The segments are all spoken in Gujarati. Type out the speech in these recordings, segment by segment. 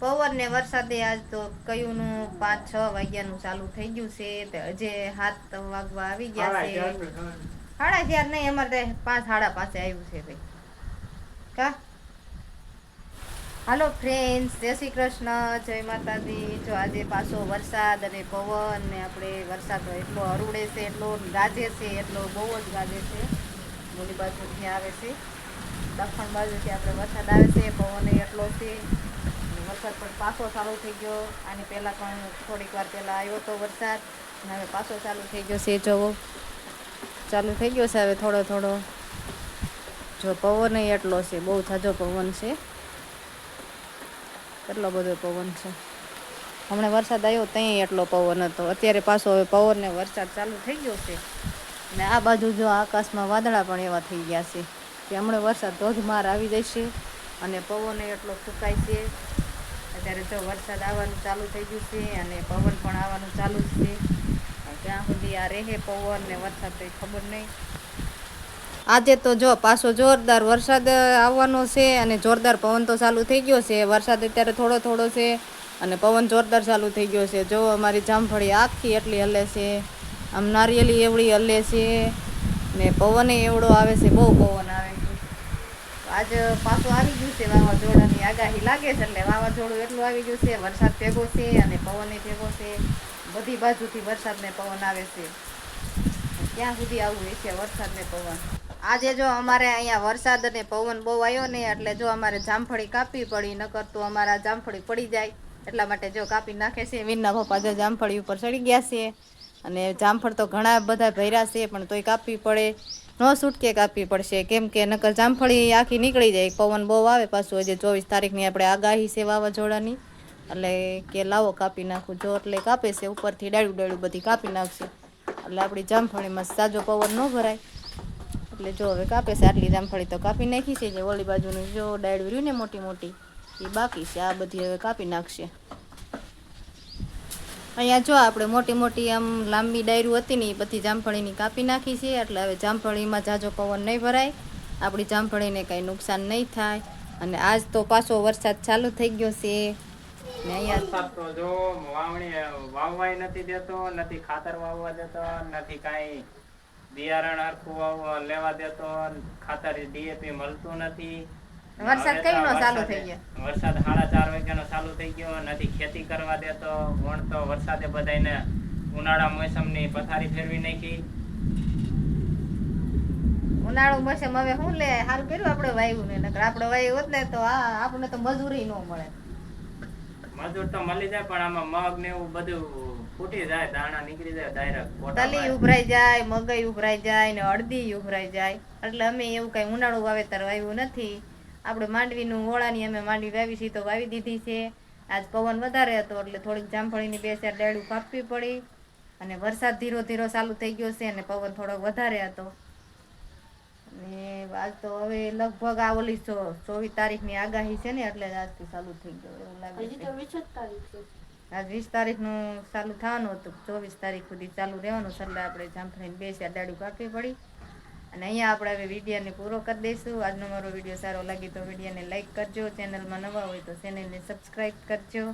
પવન ને વરસાદે આજ તો કયું નું પાંચ છ વાગ્યાનું ચાલુ થઈ ગયું છે તે હજે હાથ વાગવા આવી ગયા છે. સાડા ચાર નહીં અમારે પાંચ સાડા પાસે આવ્યું છે ભાઈ. કા હાલો ફ્રેન્ડ્સ જય શ્રી કૃષ્ણ જય માતાજી. જો આજે પાછો વરસાદ અને પવન ને આપણે વરસાદ એટલો હરુડે છે એટલો ગાજે છે એટલો બહુ જ ગાજે છે. બોલી બાજુથી આવે છે. દક્ષિણ બાજુથી આપણે વરસાદ આવે છે પવન એટલો છે. વરસાદ પણ પાછો ચાલુ થઈ ગયો. આની પહેલાં પણ થોડીક વાર પહેલાં આવ્યો હતો વરસાદ, અને હવે પાછો ચાલુ થઈ ગયો છે. જવો ચાલુ થઈ ગયો છે, હવે થોડો થોડો. જો પવન એટલો છે, બહુ થાજો પવન છે. કેટલો બધો પવન છે. હમણાં વરસાદ આવ્યો ત્યાં એટલો પવન હતો. અત્યારે પાછો હવે પવન ને વરસાદ ચાલુ થઈ ગયો છે. અને આ બાજુ જો આકાશમાં વાદળા પણ એવા થઈ ગયા છે. કે હમણાં વરસાદ ધોધમાર આવી જશે, અને પવન એટલો ફૂંકાય છે. અત્યારે જો વરસાદ આવવાનું ચાલુ થઈ ગયું છે અને પવન પણ આવવાનું ચાલુ જ છે. ક્યાં સુધી આ રહે પવન ને વરસાદ તો ખબર નહીં. આજે તો જો પાછો જોરદાર વરસાદ આવવાનો છે અને જોરદાર પવન તો ચાલુ થઈ ગયો છે. વરસાદ અત્યારે થોડો થોડો છે અને પવન જોરદાર ચાલુ થઈ ગયો છે. જો અમારી જામફળી આખી એટલી હલે છે. આમ નારિયેલી એવડી હલે છે ને પવન એવડો આવે છે. બહુ પવન આવે આજ પાછું આવી ગયું છે વાવાઝોડાની આગાહી લાગે છે એટલે વાવાઝોડું એટલું આવી ગયું છે, વરસાદ ભેગો છે અને પવને ભેગો છે. બધી બાજુથી વરસાદને પવન આવે છે. ક્યાં સુધી આવવું છે વરસાદને પવન? આજે જો અમારે અહીંયા વરસાદ અને પવન બહુ આવ્યો ને એટલે જો અમારે જામફળી કાપવી પડી, નકર તો અમારા જામફળી પડી જાય. એટલા માટે જો કાપી નાખે છે. વીરના પપ્પા જો જામફળી ઉપર ચડી ગયા છે અને જામફળ તો ઘણા બધા ભર્યા છે, પણ તોય કાપવી પડે. ન છૂટકે આપવી પડશે. કેમ કે નકર જામફળી આખી નીકળી જાય. પવન બહુ આવે પાછું. હજી ચોવીસ તારીખની આપણે આગાહી છે વાવાઝોડાની. એટલે કે લાવો કાપી નાખું. જો એટલે કાપે છે, ઉપરથી ડાળું ડાળું બધી કાપી નાખશે. એટલે આપણી જામફળીમાં સાજો પવન ન ભરાય. એટલે જો હવે કાપે છે, આટલી જામફળી તો કાપી નાખી છે જે ઓલી બાજુનું જો ડાળું રહ્યું ને મોટી મોટી, એ બાકી છે. આ બધી હવે કાપી નાખશે. અહીંયા જો આપણે મોટી મોટી આમ લાંબી ડાયરું હતી ને એ બધી જામફળીની કાપી નાખી છે, એટલે હવે જામફળીમાં જાજો પવન નહીં ભરાય. આપણી જામફળીને કાંઈ નુકસાન નહીં થાય. અને આજ તો પાછો વરસાદ ચાલુ થઈ ગયો છે. ને અહીંયા તો જો, વાવણી, વાવવાય નથી દેતો, નથી ખાતર વાવવા દેતો, નથી કાંઈ બિયારણ હરખું લેવા દેતો, ખાતર ડીએપી મળતું નથી. વરસાદ હવે કઈ તો નો ચાલુ થઈ ગયો? વરસાદ સાડા ચાર વાગ્યાનો ચાલુ થઈ ગયો. નથી ખેતી કરવા દેતો. વણ તો વરસાદે બધાને ઉનાળા મોસમની પથારી ફેરવી નાખી. ઉનાળો મોસમ હવે શું લે? હાલ કર્યું આપણે વાયુ ને? નકર આપણે વાયુ હોત ને તો આ આપણને તો મજૂરી ન મળે. મજૂર તો મળી જાય પણ આમાં મગ ને એવું બધું ફૂટી જાય દાણા નીકળી જાય ડાયરેક્ટ તલી ઉભરાઈ જાય મગઈ ઉભરાઈ જાય ને અડદી ઉભરાઈ જાય. એટલે અમે એવું કઈ ઉનાળું વાવેતર વાવ્યું નથી. આપણે માંડવીનું ઓળાની અમે માંડવી વાવી છે તો વાવી દીધી છે. આજ પવન વધારે હતો એટલે થોડીક જામફળીની બે ચાર ડાળું કાપવી પડી અને વરસાદ ધીરો ધીરો ચાલુ થઈ ગયો છે અને પવન થોડોક વધારે હતો. અને આજ તો હવે લગભગ આ ઓલી ચોવીસ તારીખની આગાહી છે ને એટલે આજથી ચાલુ થઈ ગયો એવું લાગે છે. આજ વીસ તારીખનું ચાલુ થવાનું હતું. ચોવીસ તારીખ સુધી ચાલુ રહેવાનું એટલે આપણે જામફળીને બે ચાર દાડું કાપવી પડી. અને અહીંયા આપણે હવે વિડીયોને પૂરો કરી દઈશું. આજનો મારો વીડિયો સારો લાગે તો વિડીયોને લાઈક કરજો. ચેનલમાં નવા હોય તો ચેનલને સબસ્ક્રાઈબ કરજો.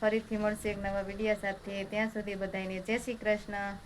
ફરીથી મળશે એક નવા વીડિયો સાથે. ત્યાં સુધી બધાને જય શ્રી કૃષ્ણ.